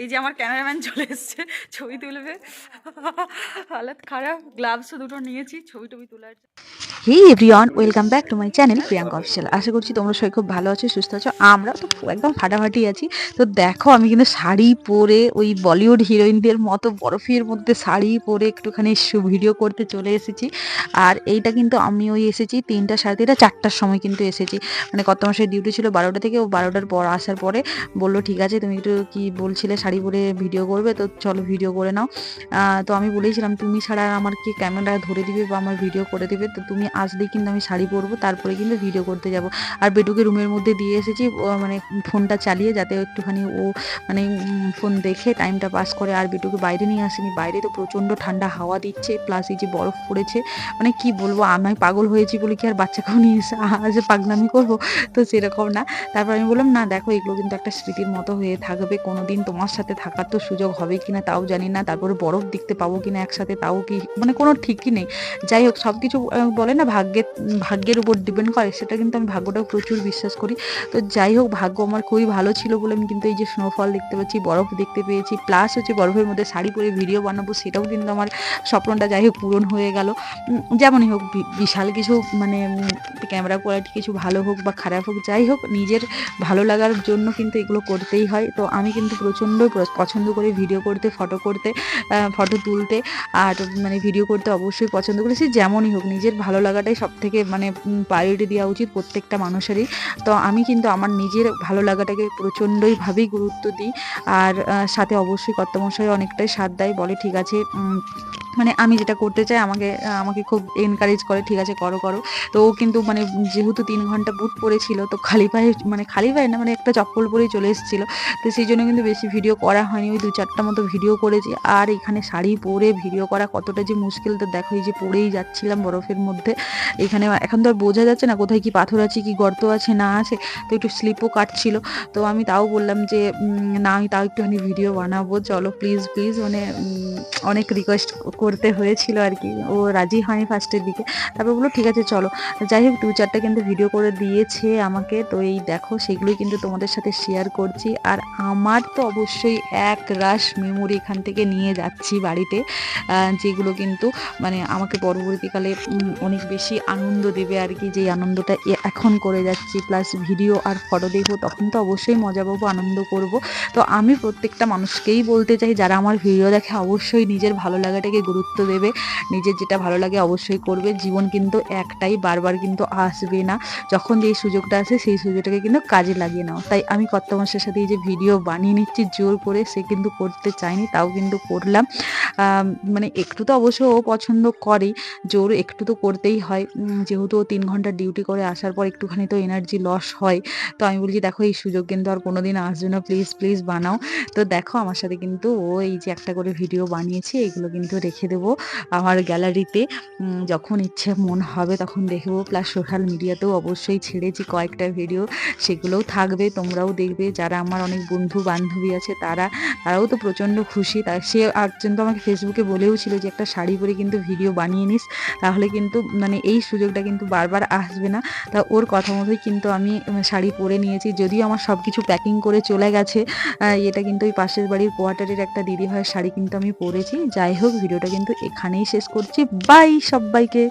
এই যে আমার ক্যামেরাম্যান চলে এসছে, ছবি তুলবে হালাত খারাপ গ্লাভসও দুটো নিয়েছি, ছবি টবি তোলার। Hey everyone, welcome back to my channel Priyanka official. আশা করছি তোমরা সবাই খুব ভালো আছো, সুস্থ আছো। আমরা তো একদম ফাটাফাটি আছি। তো দেখো, আমি কিন্তু শাড়ি পরে ওই বলিউড হিরোইনদের মতো বরফের মধ্যে শাড়ি পরে একটুখানি ভিডিও করতে চলে এসেছি। আর এইটা কিন্তু আমি ওই এসেছি, তিনটা সাড়ে তিনটা, চারটার সময় কিন্তু এসেছি। মানে কত মাসের ডিউটি ছিল বারোটা থেকে, ও বারোটার পর আসার পরে বলল, ঠিক আছে, তুমি একটু কি বলছিলে শাড়ি পরে ভিডিও করবে, তো চলো ভিডিও করে নাও। তো আমি বলেছিলাম, তুমি ছাড়া আমার কি ক্যামেরা ধরে দিবে বা আমার ভিডিও করে দেবে? তো তুমি আসলেই কিন্তু আমি শাড়ি পরবো তারপরে কিন্তু ভিডিও করতে যাব। আর বেটুকে রুমের মধ্যে দিয়ে এসেছি মানে ফোনটা চালিয়ে যাতে একটুখানি ও মানে ফোন দেখে টাইমটা পাস করে। আর বেটুকে বাইরে নিয়ে আসেনি বাইরে তো প্রচণ্ড ঠান্ডা হাওয়া দিচ্ছে প্লাস এই যে বরফ পড়েছে মানে কি বলব আমি পাগল হয়েছি বলে কি আর বাচ্চাকেও নিয়ে এসে আজ পাগনামি করব? তো সেরকম না। তারপর আমি বললাম না দেখো এগুলো কিন্তু একটা স্মৃতির মতো হয়ে থাকবে কোনোদিন তোমার সাথে থাকার তো সুযোগ হবে কিনা তাও জানি না। তারপরে বরফ দেখতে পাবো কিনা একসাথে তাও কি মানে কোনো ঠিকই নেই। যাই হোক সব কিছু আহ, বলে না, ভাগ্যের ভাগ্যের উপর ডিপেন্ড করে, সেটা কিন্তু আমি ভাগ্যটাও প্রচুর বিশ্বাস করি। তো যাই হোক, ভাগ্য আমার খুবই ভালো ছিল বলে আমি কিন্তু এই যে স্নোফল দেখতে পাচ্ছি, বরফ দেখতে পেয়েছি প্লাস হচ্ছে বরফের মধ্যে শাড়ি পরে ভিডিও বানাবো, সেটাও কিন্তু আমার স্বপ্নটা যাই হোক পূরণ হয়ে গেল। যেমনই হোক বিশাল কিছু মানে ক্যামেরা কোয়ালিটি কিছু ভালো হোক বা খারাপ হোক, যাই হোক, নিজের ভালো লাগার জন্য কিন্তু এগুলো করতেই হয়। তো আমি কিন্তু প্রচণ্ড পছন্দ করি ভিডিও করতে ফটো করতে ফটো তুলতে, আর মানে ভিডিও করতে অবশ্যই পছন্দ করি সে যেমনই হোক, নিজের ভালো লাগাটাই সব থেকে মানে প্রায়োরিটি দেওয়া উচিত প্রত্যেকটা মানুষেরই। তো আমি কিন্তু আমার নিজের ভালো লাগাটাকে প্রচণ্ডইভাবেই গুরুত্ব দিই। আর সাথে অবশ্যই কর্তমশাই অনেকটাই সাথ দেয়, বলে ঠিক আছে মানে আমি যেটা করতে চাই, আমাকে আমাকে খুব এনকারেজ করে, ঠিক আছে, করো করো। তো ও কিন্তু মানে যেহেতু তিন ঘণ্টা বুট পড়েছিল, তো খালি পায়ে মানে খালি পায়ে না মানে একটা চপ্পল পরেই চলে এসেছিল। তো সেই জন্য কিন্তু বেশি ভিডিও করা হয়নি, ওই দু চারটা মতো ভিডিও করেছি। আর এখানে শাড়ি পরে ভিডিও করা কতটা যে মুশকিল, তো দেখো, এই যে পরেই যাচ্ছিলাম বরফের মধ্যে। এখানে এখন তো আর বোঝা যাচ্ছে না কোথায় কি পাথর আছে, কি গর্ত আছে, না আছে। তো একটু স্লিপও কাটছিল। তো আমি তাও বললাম যে না, আমি তাও একটুখানি ভিডিও বানাবো। চলো প্লিজ প্লিজ মানে অনেক রিকোয়েস্ট করতে হয়েছিল আর কি। ও রাজি হয়নি ফার্স্টের দিকে। তারপর বলল, ঠিক আছে, চলো। যাই হোক, দু চারটা কিন্তু ভিডিও করে দিয়েছে আমাকে। তো এই দেখো, সেগুলোই কিন্তু তোমাদের সাথে শেয়ার করছি। আর আমার তো অবশ্যই এক রাশ মেমোরি এখান থেকে নিয়ে যাচ্ছি বাড়িতে যেগুলো কিন্তু মানে আমাকে পরবর্তীকালে অনেক বেশি আনন্দ দেবে আর কি। যে আনন্দটা এখন করে যাচ্ছি প্লাস ভিডিও আর ফটো দেখব, তখন তো অবশ্যই মজা পাবো, আনন্দ করব। তো আমি প্রত্যেকটা মানুষকেই বলতে চাই, যারা আমার ভিডিও দেখে অবশ্যই নিজের ভালো লাগাটাকে গুরুত্ব দেবে। নিজের যেটা ভালো লাগে অবশ্যই করবে। জীবন কিন্তু একটাই, বারবার কিন্তু আসবে না। যখন যেই সুযোগটা আসে, সেই সুযোগটাকে কিন্তু কাজে লাগিয়ে নাও। তাই আমি কত মাসের সাথে এই যে ভিডিও বানিয়ে নিচ্ছি, জোর করে সে কিন্তু করতে চায়নি, তাও কিন্তু করলাম। মানে একটু তো অবশ্য ও পছন্দ করেই জোর একটু তো করতেই হয়। যেহেতু ও তিন ঘণ্টা ডিউটি করে, আসার পর একটুখানি তো এনার্জি লস হয়। তো আমি বলছি, দেখো, এই সুযোগ কিন্তু আর কোনোদিন আসবে না প্লিজ প্লিজ বানাও। তো দেখো, আমার সাথে কিন্তু ও এই যে একটা করে ভিডিও বানিয়েছে, এগুলো কিন্তু রেখে দেবো আমার গ্যালারিতে যখন ইচ্ছে মন হবে তখন দেখব। প্লাস সোশ্যাল মিডিয়াতেও অবশ্যই ছেড়েছি কয়েকটা ভিডিও সেগুলোও থাকবে, তোমরাও দেখবে। যারা আমার অনেক বন্ধু বান্ধবী আছে, তারা, তারাও তো প্রচণ্ড খুশি। তা সে একজন তো আমাকে ফেসবুকে বলেও ছিল যে, একটা শাড়ি পরে কিন্তু ভিডিও বানিয়ে নিস, তাহলে কিন্তু মানে এই সুযোগটা কিন্তু বারবার আসবে না। তা ওর কথা মতোই কিন্তু আমি শাড়ি পরে নিয়েছি। যদিও আমার সব কিছু প্যাকিং করে চলে গেছে এটা কিন্তু ওই পাশের বাড়ির কোয়ার্টারের একটা দিদি হয় শাড়ি কিন্তু আমি পরেছি। যাই হোক, ভিডিওটা কিন্তু এখানেই শেষ করছি। বাই সবাইকে!